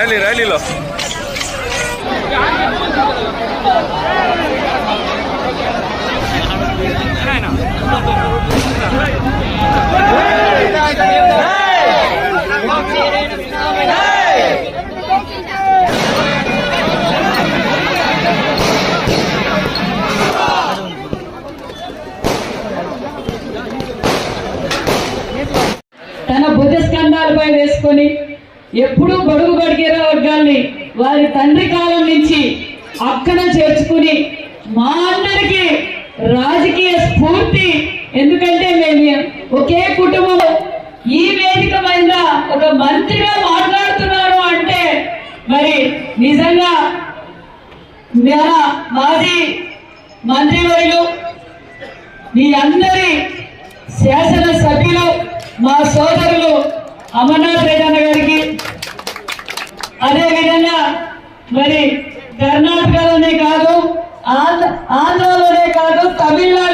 Rally ర్యాలీలో. తన భుజ స్కంధాలపై వేసుకొని ఎప్పుడూ బడుగు గడిగే వర్గాల్ని వారి తండ్రి కాలం నుంచి అక్కన చేర్చుకుని మా అందరికీ రాజకీయ స్ఫూర్తి. ఎందుకంటే మేము ఒకే కుటుంబం ఈ వేదిక మీద ఒక మంత్రిగా మాట్లాడుతున్నారు అంటే మరి నిజంగా మన మాజీ మంత్రివర్యులు మీ అందరి శాసన సభ్యులు మా సోదరులు అమర్నాథ్ రెడ్డి అదే విధంగా మరి కర్ణాటకలోనే కాదు ఆంధ్రలోనే కాదు తమిళనాడు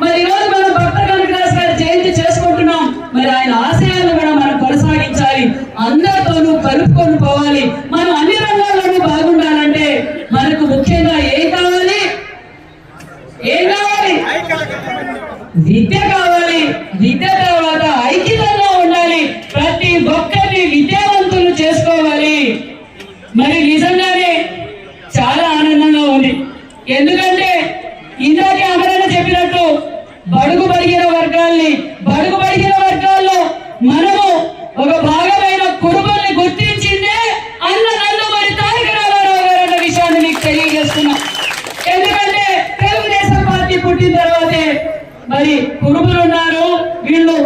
మరి ఈ రోజు మనం భక్త కనకదాస్ గారి జయంతి చేసుకుంటున్నాం. మరి ఆయన ఆశయాలను కూడా మనం కొనసాగించాలి. అందరితోనూ కలుపుకొని పోవాలి. మనం అన్ని రంగాల్లోనూ బాగుండాలంటే మనకు ముఖ్యంగా ఏం కావాలి? ఏం కావాలి? విద్య కావాలి విద్య తర్వాత ఐక్యతంగా ఉండాలి ప్రతి ఒక్కరిని విద్యావంతులు చేసుకోవాలి మరి నిజంగానే చాలా ఆనందంగా ఉంది ఎందుకంటే ఇందాకే అమరణ చెప్పినట్టు బడుగు బడిగిన వర్గాల్ని బడుగు బడిగిన వర్గాల్లో మనము ఒక భాగమైన కుటుంబాన్ని గుర్తించిందే అన్న నందమూరి తారక రామారావు గారు అన్న విషయాన్ని మీకు తెలియజేస్తున్నా ఎందుకంటే తెలుగుదేశం పార్టీ పుట్టిన తర్వాతే మరి కురుబులు ఉన్నారు వీళ్ళు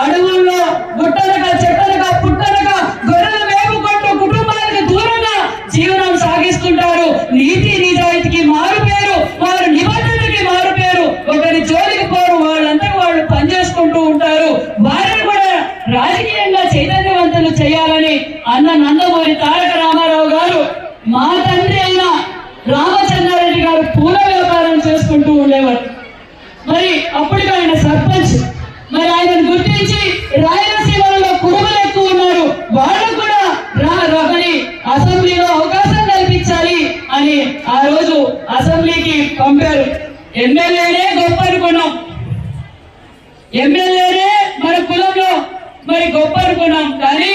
అడవుల్లో గుట్టనక చెట్టనక పుట్టనక గొర్రెల మేపుకుంటూ కుటుంబానికి దూరంగా జీవనం సాగిస్తుంటారు. నీతి నిజాయితీకి మారు పేరు వారు నిబంధనకి మారు పేరు. ఒకరి జోలికి పోరు వాళ్ళంతా వాళ్ళు పనిచేసుకుంటూ ఉంటారు. వారిని కూడా రాజకీయంగా చైతన్యవంతులు చేయాలని అన్న నందమూరి తారక రామారావు గారు మా తండ్రి అయిన రామచంద్రారెడ్డి గారు పూల వ్యాపారం చేసుకుంటూ ఉండేవారు. మరి అప్పటికి ఆయన సర్పంచ్. మరి ఆయనను గుర్తించి రాయలసీమ కుటుంబాలు ఎక్కువ ఉన్నారు వాళ్ళు కూడా రా రమని అసెంబ్లీలో అవకాశం కల్పించాలి అని ఆ రోజు అసెంబ్లీకి పంపారు. ఎమ్మెల్యేనే గొప్ప అనుకున్నాం ఎమ్మెల్యేనే మన కులంలో మరి గొప్ప అనుకున్నాం కానీ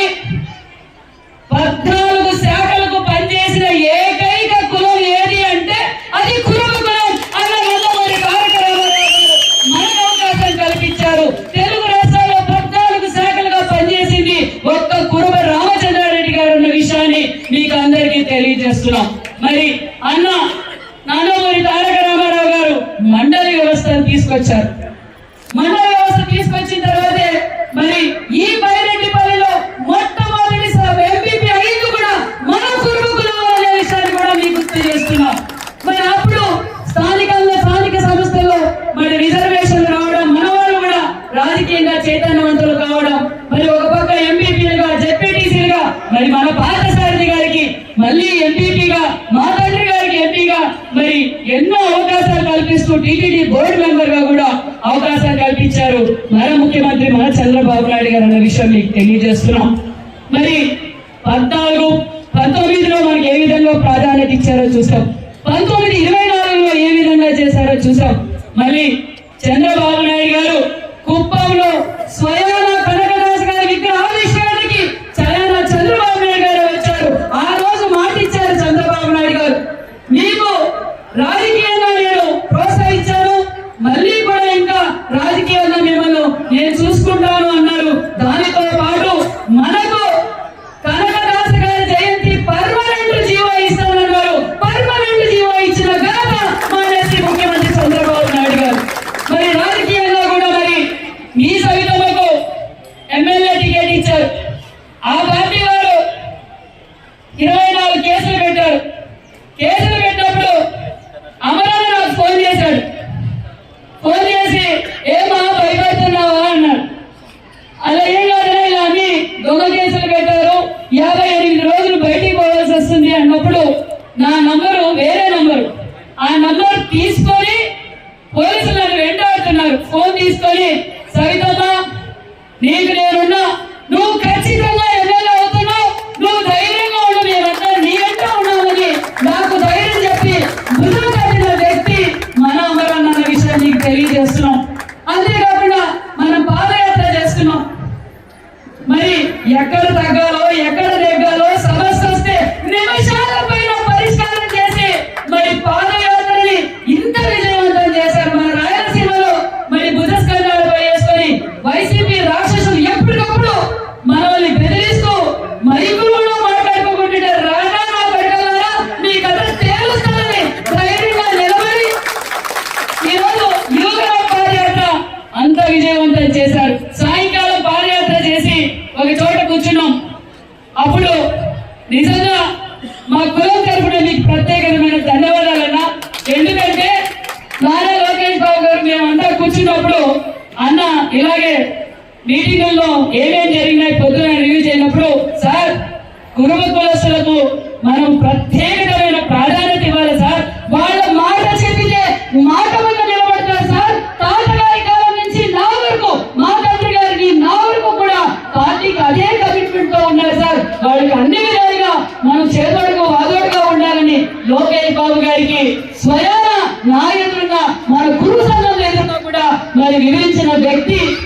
పద్నాలుగు శాఖలకు పనిచేసిన ఏకైక కులం ఏది అంటే అది కురుమ కులం అన్న నందమూరి తారక రామారావు మనకు అవకాశం కల్పించారు. తెలుగు రాష్ట్రాల్లో పద్నాలుగు శాఖలుగా పనిచేసింది ఒక్క కురుమ రామచంద్రారెడ్డి గారు ఉన్న విషయాన్ని మీకు అందరికీ తెలియజేస్తున్నాం నాన్నమూరి తారక రామారావు గారు మండలి వ్యవస్థను తీసుకొచ్చారు. మండల వ్యవస్థ తీసుకొచ్చిన తర్వాతే మరి ఈ బైరెడ్డిపల్లిలో మొట్టమొదటి ఎంపీపీ అయింది కూడా మన కుటుంబకులు అనే విషయాన్ని కూడా మీకు గుర్తు చేస్తున్నాం మరి అప్పుడు స్థానికంగా స్థానిక సంస్థల్లో మరి రిజర్వేషన్ రావడం మనవాళ్ళు కూడా రాజకీయంగా చైతన్యవంతులు కావడం మరి ఒక పక్క ఎంపీపీలుగా జెడ్పీటీసీలుగా మరి మన పార్థసారథి గారికి మళ్ళీ ఎంపీపీగా మా తండ్రి గారికి ఎంపీగా మరి ఎన్నో అవకాశాలు టీటీడీ బోర్డు మెంబర్గా కూడా అవకాశం కల్పించారు. మన ముఖ్యమంత్రి మన చంద్రబాబు నాయుడు గారు అన్న విషయం మీకు తెలియజేస్తున్నాం. మరి పద్నాలుగు పంతొమ్మిదిలో మనకి ఏ విధంగా ప్రాధాన్యత ఇచ్చారో చూసాం. పంతొమ్మిది ఇరవై నాలుగులో ఏ విధంగా చేశారో చూసాం. మళ్ళీ చంద్రబాబు నాయుడు గారు కుప్పంలో స్వయం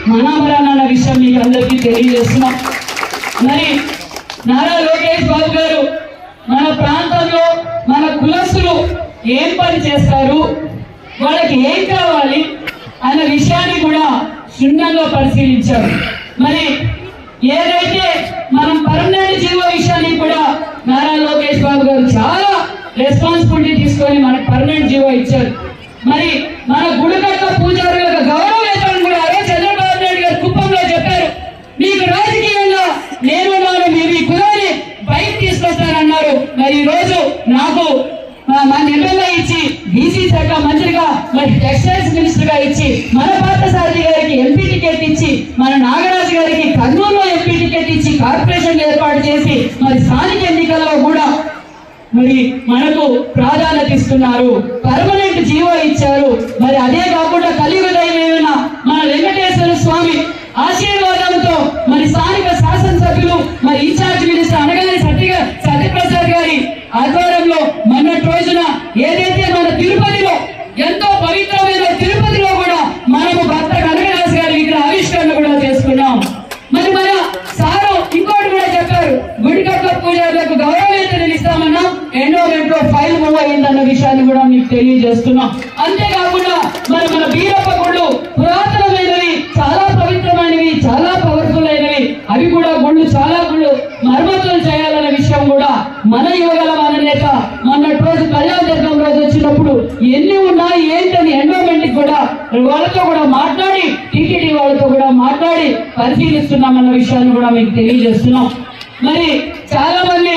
వ్యక్తి అన్న విషయం మీకు అందరికీ తెలియజేస్తున్నాం. మరి నారా లోకేష్ బాబు గారు మన ప్రాంతంలో మన కులస్తులు ఏం పని చేస్తారు? వాళ్ళకి ఏం కావాలి? అన్న విషయాన్ని కూడా క్షుణ్ణంగా పరిశీలించారు. మరి ఏదైతే మనం పర్మనెంట్ జీవ విషయాన్ని కూడా నారా లోకేష్ బాబు గారు చాలా రెస్పాన్సిబిలిటీ తీసుకొని మనకు పర్మనెంట్ జీవో ఇచ్చారు. మరి మన గుడికట్ల మన ఎమ్మెల్యే ఇచ్చి బీసీ శాఖ మంత్రిగా మరి టెక్స్టైల్స్ మినిస్టర్గా ఇచ్చి మన పార్థసారథి గారికి ఎంపీ టికెట్ ఇచ్చి మన నాగరాజు గారికి కర్నూలులో ఎంపీ టికెట్ ఇచ్చి కార్పొరేషన్ ఏర్పాటు చేసి మరి స్థానిక ఎన్నికల్లో కూడా మరి మనకు ప్రాధాన్యత ఇస్తున్నారు. పర్మనెంట్ జీవో ఇచ్చారు. మరి అదే కాకుండా కలియుగ దైవమైన మన వెంకటేశ్వర స్వామి ఆశీర్వాదంతో మరి స్థానిక శాసనసభ్యులు మరి ఇన్ఛార్జ్ మినిస్టర్ అనగా సత్య సత్యప్రసాద్ గారి ఆధ్వర్యంలో మొన్నటి రోజున ఏదైతే మన తిరుపతిలో ఎంతో పవిత్రమైన తిరుపతిలో కూడా మనము భర్త కనకదాస్ గారి విగ్రహ ఆవిష్కరణ కూడా చేసుకున్నాం మరి మన సారు ఇంకోటి కూడా చెప్పారు గుడికట్ల పూజారులకు గౌరవేతనం ఇస్తామన్నాం ఎండోమెంట్లో ఫైల్ మూవ్ అయిందన్న విషయాన్ని కూడా మీకు తెలియజేస్తున్నాం అంతేకాకుండా మరి మన బీరప్ప గుళ్ళు పురాతనమైనవి చాలా పవిత్రమైనవి చాలా పవర్ఫుల్ అయినవి అవి కూడా గుళ్ళు చాలా గుళ్ళు మరమ్మతులు చేయాలనే విషయం కూడా మన యువగల మన నేత మాట్లాడి టీటీడీ వాళ్ళతో కూడా మాట్లాడి పరిశీలిస్తున్నామన్న విషయాన్ని కూడా మీకు తెలియజేస్తున్నాం. మరి చాలా మంది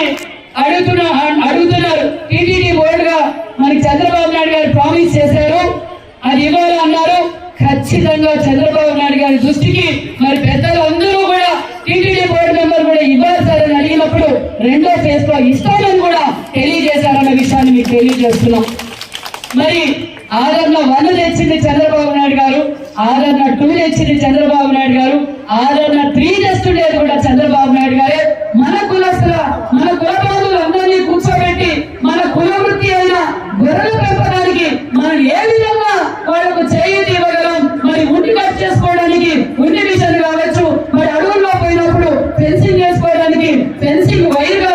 అడుగుతున్న అడుగుతున్నారు. టీటీడీ బోర్డుగా మనకి చంద్రబాబు నాయుడు గారు ప్రామిస్ చేశారు. అది ఇవ్వాలి అన్నారు. ఖచ్చితంగా చంద్రబాబు నాయుడు గారి దృష్టికి మరి పెద్దలు అందరూ కూడా టీటీడీ బోర్డు మెంబర్ కూడా ఇవ్వాలి సార్ అని అడిగినప్పుడు రెండో ఫేజ్లో ఇస్తామని కూడా తెలియజేశారన్న విషయాన్ని మీకు తెలియజేస్తున్నాం. మరి ఆదరణ వన్ తెచ్చింది చంద్రబాబు నాయుడు గారు. ఆదరణ టూ తెచ్చింది చంద్రబాబు నాయుడు గారు. ఆదరణ త్రీ తెస్తుండేది కూడా చంద్రబాబు నాయుడు గారే. మన కులస్తుల మన కుల అందరినీ కూర్చోబెట్టి మన కుల వృత్తి అయిన గొర్రెల పెంపడానికి మనం ఏ విధంగా వాళ్ళకు చేయూతి ఇవ్వగలం? మరి ఉండి కట్ చేసుకోవడానికి ఉండి మిషన్ కావచ్చు. మరి అడవుల్లో పోయినప్పుడు ఫెన్సింగ్ చేసుకోవడానికి ఫెన్సింగ్ వైర్